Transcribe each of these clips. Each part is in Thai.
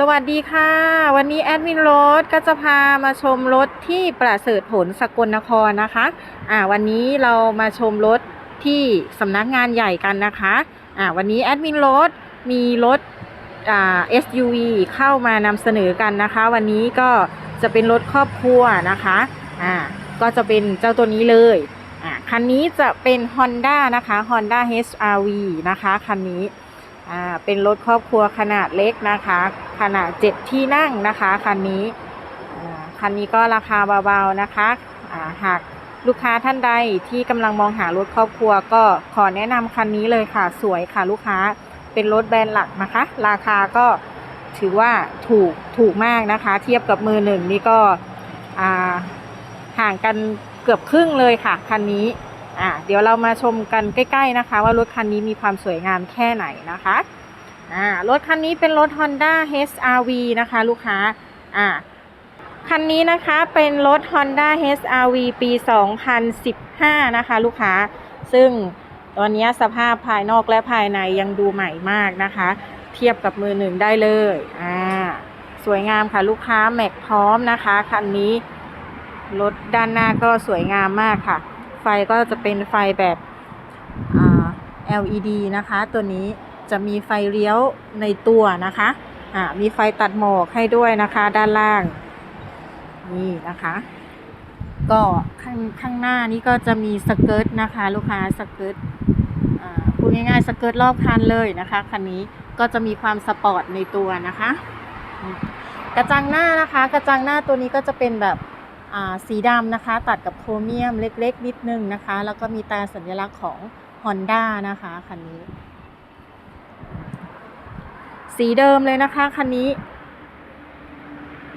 สวัสดีค่ะ วันนี้แอดมินรถก็จะพามาชมรถที่ประเสริฐผลสกลนครนะคะอ่าวันนี้เรามาชมรถที่สำนักงานใหญ่กันนะคะอ่าวันนี้แอดมินรถมีรถอ่า SUV เข้ามานำเสนอกันนะคะ วันนี้ก็จะเป็นรถครอบครัวนะคะอ่าก็จะเป็นเจ้าตัวนี้เลยอ่าคันนี้จะเป็น Honda นะคะ Honda HRV นะคะคันนี้ อ่าเป็นรถครอบครัวขนาดเล็กนะคะ ขนาด7ที่นั่งนะคะคันนี้คันนี้ก็ราคาเบาๆนะคะาหากลูกค้าท่านใดที่กำลังมองหารถครอบครัวก็ขอแนะนำคันนี้เลยค่ะ สวยค่ะลูกค้าเป็นรถแบรนด์หลักนะคะ ราคาก็ถือว่าถูกถูกมากนะคะ เทียบกับมือหนึ่งนี่ก็ห่างกันเกือบครึ่งเลยค่ะคันนี้ อ่าเดี๋ยวเรามาชมกันใกล้ ๆนะคะ ว่ารถคันนี้มีความสวยงามแค่ไหนนะคะอ่ารถคันนี้เป็นรถ Honda HRV นะคะ ลูกค้าอ่าคันนี้นะคะเป็นรถ Honda HRV ปี 2015 นะคะ ลูกค้า ซึ่งตอนนี้สภาพภายนอกและภายในยังดูใหม่มากนะคะ เทียบกับมือหนึ่งได้เลยอ่าสวยงามค่ะลูกค้าแม็กพร้อมนะคะ คันนี้รถด้านหน้าก็สวยงามมากค่ะ ฟก็จะเป็นไฟแบบ LED นะคะ ตัวนี้จะมีไฟเลี้ยวในตัวนะคะอ่ามีไฟตัดหมอกให้ด้วยนะคะ ด้านล่าง นี่นะคะ ก็ข้างข้างหน้านี้ก็จะมีสเกิร์ตนะคะ ลูกค้าสเกิร์ตพูดง่ายๆสเกิร์ตรอบคันเลยนะคะคันนี้ก็จะมีความสปอร์ตในตัวนะคะ กระจังหน้านะคะ กระจังหน้าตัวนี้ก็จะเป็นแบบ สีดำนะคะ ตัดกับโครเมียมเล็กๆ นิดนึงนะคะ แล้วก็มีตราสัญลักษณ์ของ Honda นะคะคันนี้ สีเดิมเลยนะคะคันนี้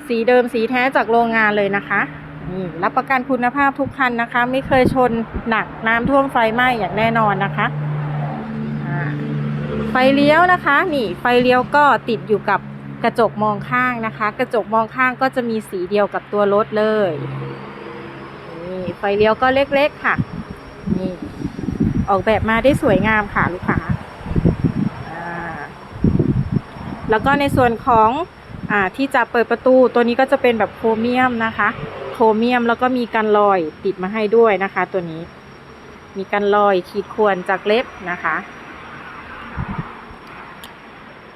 สีเดิมสีแท้จากโรงงานเลยนะคะนี่รับประกันคุณภาพทุกคันนะคะ ไม่เคยชนหนักน้ำท่วมไฟไหม้อย่างแน่นอนนะคะไฟเลี้ยวนะคะ นี่ไฟเลี้ยวก็ติดอยู่กับ กระจกมองข้างนะคะ กระจกมองข้างก็จะมีสีเดียวกับตัวรถเลยนี่ไฟเลี้ยวก็เล็กๆค่ะนี่ออกแบบมาได้สวยงามค่ะลูกค้าแล้วก็ในส่วนของอที่จะเปิดประตูตัวนี้ก็จะเป็นแบบโครเมียมนะคะ โครเมียมแล้วก็มีกันรอยติดมาให้ด้วยนะคะ ตัวนี้ มีกันรอยขีดข่วนจากเล็บนะคะ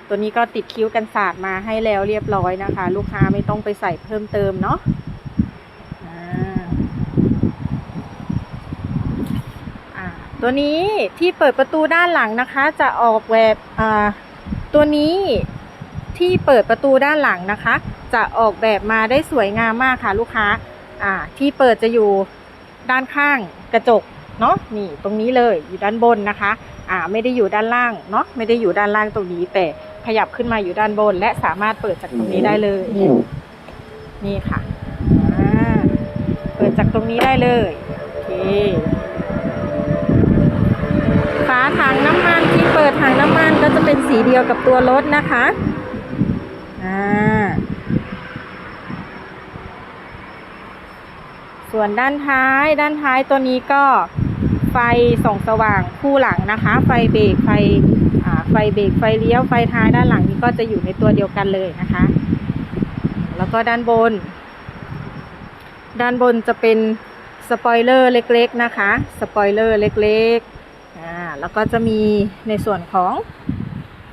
ตัวนี้ก็ติดคิ้วกันศาสตร์มาให้แล้วเรียบร้อยนะคะ ลูกค้าไม่ต้องไปใส่เพิ่มเติมเนาะอ่าตัวนี้ที่เปิดประตูด้านหลังนะคะ จะออกแบบอ่าตัวนี้ที่เปิดประตูด้านหลังนะคะ จะออกแบบมาได้สวยงามมากค่ะลูกค้าอ่าที่เปิดจะอยู่ด้านข้างกระจกเนาะนี่ตรงนี้เลยอยู่ด้านบนนะคะ อ่าไม่ได้อยู่ด้านล่างเนาะไม่ได้อยู่ด้านล่างตรงนี้แต่ ขยับขึ้นมาอยู่ด้านบน และสามารถเปิดจากตรงนี้ได้เลย นี่ค่ะอ่าเปิดจากตรงนี้ได้เลยโอเคฝาถังน้ำมันที่เปิดถังน้ำมันก็จะเป็นสีเดียวกับตัวรถนะคะอ่าส่วนด้านท้ายด้านท้ายตัวนี้ก็ไฟส่องสว่างคู่หลังนะคะ ไฟเบรกไฟอ่า ไฟเบรกไฟเลี้ยวไฟท้ายด้านหลังนี้ก็จะอยู่ในตัวเดียวกันเลยนะคะ แล้วก็ด้านบน ด้านบนจะเป็นสปอยเลอร์เล็กๆนะคะ สปอยเลอร์เล็กๆอ่าแล้วก็จะมีในส่วนของ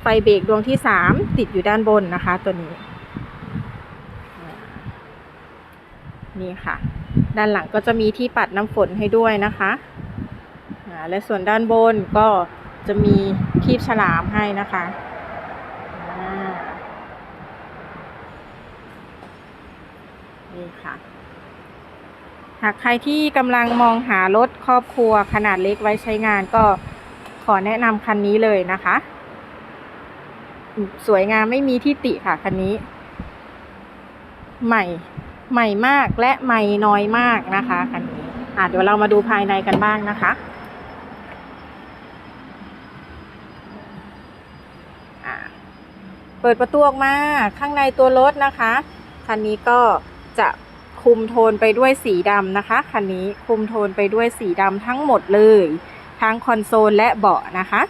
ไฟเบรกดวงที่ 3 ติดอยู่ด้านบนนะคะ ตัวนี้ นี่ค่ะ ด้านหลังก็จะมีที่ปัดน้ำฝนให้ด้วยนะคะอ่าและส่วนด้านบนก็ จะมีคีบฉลามให้นะคะนี่ค่ะ หากใครที่กำลังมองหารถครอบครัวขนาดเล็กไว้ใช้งานก็ขอแนะนำคันนี้เลยนะคะ สวยงามไม่มีที่ติค่ะคันนี้ ใหม่ใหม่มากและใหม่น้อยมากนะคะคันนี้อะเดี๋ยวเรามาดูภายในกันบ้างนะคะ เปิดประตูออกมาข้างในตัวรถนะคะ คันนี้ก็จะคุมโทนไปด้วยสีดำนะคะ คันนี้คุมโทนไปด้วยสีดำทั้งหมดเลย ทั้งคอนโซลและเบาะนะคะ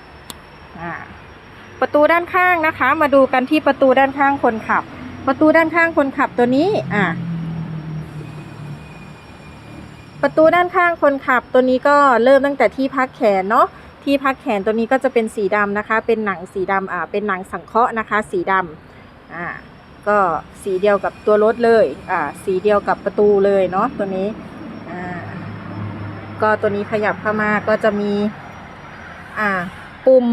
ประตูด้านข้างนะคะ มาดูกันที่ประตูด้านข้างคนขับ ประตูด้านข้างคนขับตัวนี้อะประตูด้านข้างคนขับตัวนี้ก็เริ่มตั้งแต่ที่พักแขนเนาะ ที่พักแขนตัวนี้ก็จะเป็นสีดำนะคะ เป็นหนังสีดำอ่าเป็นหนังสังเคราะห์นะคะ สีดำอ่าก็สีเดียวกับตัวรถเลยอ่าสีเดียวกับประตูเลยเนาะตัวนี้อ่าก็ตัวนี้ขยับเข้ามาก็จะมีอ่าปุ่ม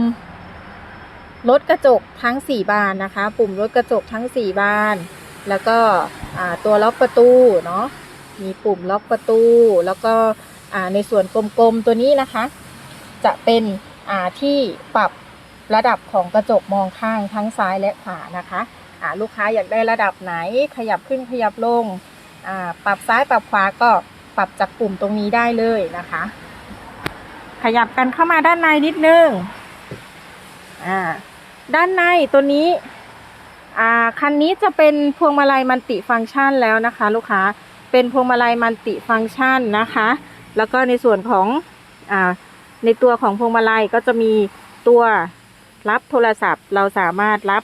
ลดกระจกทั้ง 4 บานนะคะ ปุ่มลดกระจกทั้ง 4 บาน แล้วก็อ่าตัวล็อกประตูเนาะมีปุ่มล็อกประตู แล้วก็อ่าในส่วนกลมๆตัวนี้นะคะ จะเป็นที่ปรับระดับของกระจกมองข้างทั้งซ้ายและขวานะคะลูกค้าอยากได้ระดับไหนขยับขึ้นขยับลงปรับซ้ายปรับขวาก็ปรับจากปุ่มตรงนี้ได้เลยนะคะ ขยับกันเข้ามาด้านในนิดนึงด้านในตัวนี้คันนี้จะเป็นพวงมาลัยมัลติฟังก์ชันแล้วนะคะ ลูกค้าเป็นพวงมาลัยมัลติฟังก์ชันนะคะ แล้วก็ในส่วนของอ ในตัวของพวงมาลัยก็จะมีตัวรับโทรศัพท์ เราสามารถรับ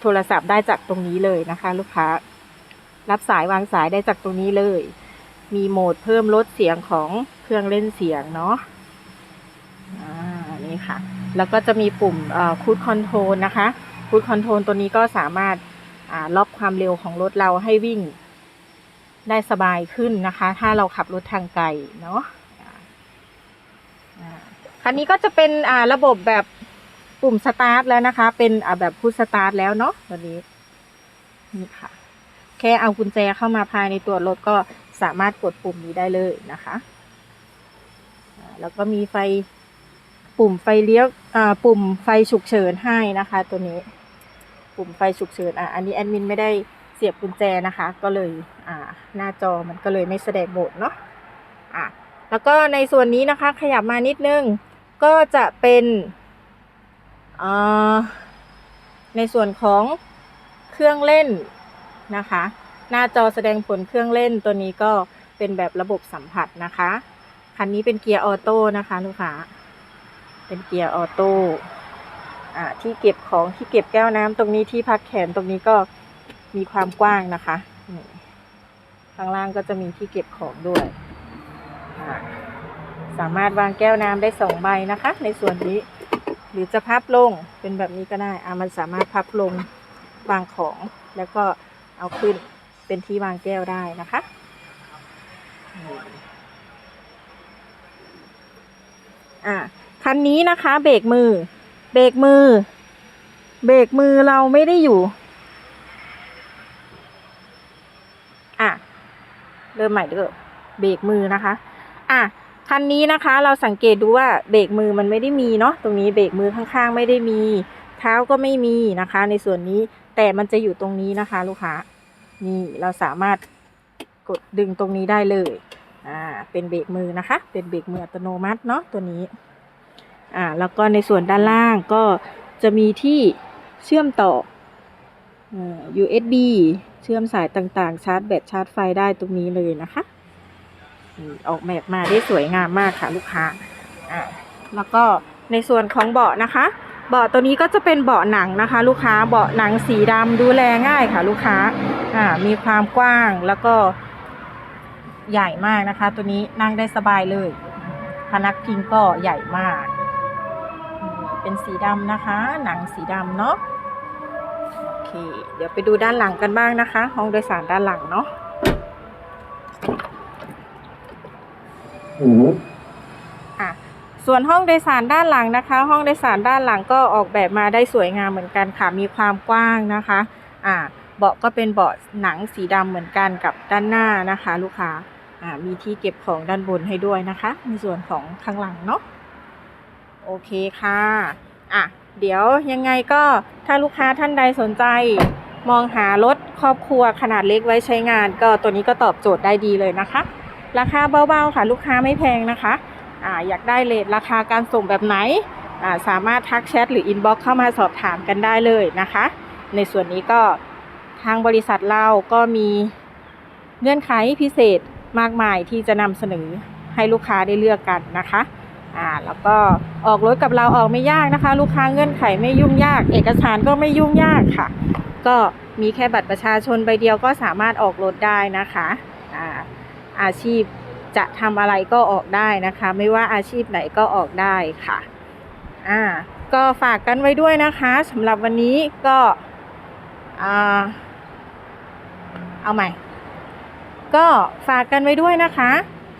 โทรศัพท์ได้จากตรงนี้เลยนะคะ ลูกค้า รับสายวางสายได้จากตรงนี้เลย มีโหมดเพิ่มลดเสียงของเครื่องเล่นเสียงเนาะอ่านี่ค่ะ แล้วก็จะมีปุ่มคูดคอนโทรลนะคะคูดคอนโทรลตัวนี้ก็สามารถล็อกความเร็วของรถเราให้วิ่งได้สบายขึ้นนะคะ ถ้าเราขับรถทางไกลเนาะ คันนี้ก็จะเป็นอ่าระบบแบบปุ่มสตาร์ทแล้วนะคะ เป็นอ่าแบบพุชสตาร์ทแล้วเนาะตัวนี้นี่ค่ะ แค่เอากุญแจเข้ามาภายในตัวรถก็สามารถกดปุ่มนี้ได้เลยนะคะแล้วก็มีไฟปุ่มไฟเลี้ยวปุ่มไฟฉุกเฉินให้นะคะ ตัวนี้ ปุ่มไฟฉุกเฉินอะอันนี้แอดมินไม่ได้เสียบกุญแจนะคะ ก็เลยอ่าหน้าจอมันก็เลยไม่แสดงโหมดเนาะอะแล้วก็ในส่วนนี้นะคะขยับมานิดนึง ก็จะเป็นในส่วนของเครื่องเล่นนะคะ หน้าจอแสดงผลเครื่องเล่นตัวนี้ก็เป็นแบบระบบสัมผัสนะคะ คันนี้เป็นเกียร์ออโต้นะคะลูกค้า เป็นเกียร์ออโต้ที่เก็บของที่เก็บแก้วน้ำตรงนี้ที่พักแขนตรงนี้ก็มีความกว้างนะคะ ข้างล่างก็จะมีที่เก็บของด้วย สามารถวางแก้วน้ำได้สองใบนะคะ ในส่วนนี้ หรือจะพับลงเป็นแบบนี้ก็ได้อ่ามันสามารถพับลงวางของแล้วก็เอาขึ้นเป็นที่วางแก้วได้นะคะอ่าคันนี้นะคะ เบรกมือ เบรกมือ เบรกมือเราไม่ได้อยู่อะเริ่มใหม่เด้อเบรกมือนะคะ อะ คันนี้นะคะเราสังเกตดูว่าเบรกมือมันไม่ได้มีเนาะตรงนี้เบรกมือข้างๆ ไม่ได้มี เท้าก็ไม่มีนะคะ ในส่วนนี้แต่มันจะอยู่ตรงนี้นะคะ ลูกค้านี่เราสามารถกดดึงตรงนี้ได้เลยอ่าเป็นเบรกมือนะคะ เป็นเบรกมืออัตโนมัติเนาะตัวนี้อ่าแล้วก็ในส่วนด้านล่างก็จะมีที่เชื่อมต่ออ่อ USB เชื่อมสายต่างๆ ชาร์จแบตชาร์จไฟได้ตรงนี้เลยนะคะ ออกแบบมาได้สวยงามมากค่ะลูกค้าอ่าแล้วก็ในส่วนของเบาะนะคะ เบาะตัวนี้ก็จะเป็นเบาะหนังนะคะ ลูกค้าเบาะหนังสีดำดูแลง่ายค่ะ ลูกค้าอ่ามีความกว้างแล้วก็ใหญ่มากนะคะ ตัวนี้นั่งได้สบายเลย พนักพิงก็ใหญ่มาก เป็นสีดำนะคะ หนังสีดำเนาะโอเค เดี๋ยวไปดูด้านหลังกันบ้างนะคะ ห้องโดยสารด้านหลังเนาะ อะส่วนห้องโดยสารด้านหลังนะคะ ห้องโดยสารด้านหลังก็ออกแบบมาได้สวยงามเหมือนกันค่ะ มีความกว้างนะคะ อ่าเบาะก็เป็นเบาะหนังสีดำเหมือนกันกับด้านหน้านะคะ ลูกค้าอ่ามีที่เก็บของด้านบนให้ด้วยนะคะ ในส่วนของข้างหลังเนาะโอเคค่ะอะเดี๋ยวยังไงก็ถ้าลูกค้าท่านใดสนใจ มองหารถครอบครัวขนาดเล็กไว้ใช้งาน ก็ตัวนี้ก็ตอบโจทย์ได้ดีเลยนะคะ ราคาเบาๆค่ะ ลูกค้าไม่แพงนะคะอ่าอยากได้เลทราคาการส่งแบบไหนอ่าสามารถทักแชทหรืออินบ็อกเข้ามาสอบถามกันได้เลยนะคะ ในส่วนนี้ก็ทางบริษัทเราก็มีเงื่อนไขพิเศษมากมายที่จะนำเสนอให้ลูกค้าได้เลือกกันนะคะอ่าแล้วก็ออกรถกับเราออกไม่ยากนะคะ ลูกค้าเงื่อนไขไม่ยุ่งยาก เอกสารก็ไม่ยุ่งยากค่ะ ก็มีแค่บัตรประชาชนใบเดียวก็สามารถออกรถได้นะคะอ่า อาชีพจะทำอะไรก็ออกได้นะคะ ไม่ว่าอาชีพไหนก็ออกได้ค่ะอ่าก็ฝากกันไว้ด้วยนะคะสำหรับวันนี้ก็อ่าเอาใหม่ ก็ฝากกันไว้ด้วยนะคะ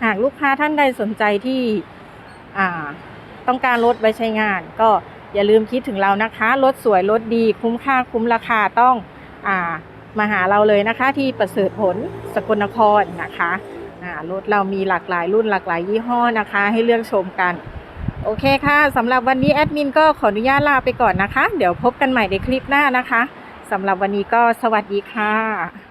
หากลูกค้าท่านใดสนใจที่อ่าต้องการรถไว้ใช้งาน ก็อย่าลืมคิดถึงเรานะคะรถสวยรถดีคุ้มค่าคุ้มราคาต้องอ่ามาหาเราเลยนะคะ ที่ประเสริฐผลสกลนครนะคะ รถเรามีหลากหลายรุ่นหลากหลายยี่ห้อนะคะ ให้เลือกชมกัน โอเคค่ะสำหรับวันนี้แอดมินก็ขออนุญาตลาไปก่อนนะคะ เดี๋ยวพบกันใหม่ในคลิปหน้านะคะสำหรับวันนี้ก็สวัสดีค่ะ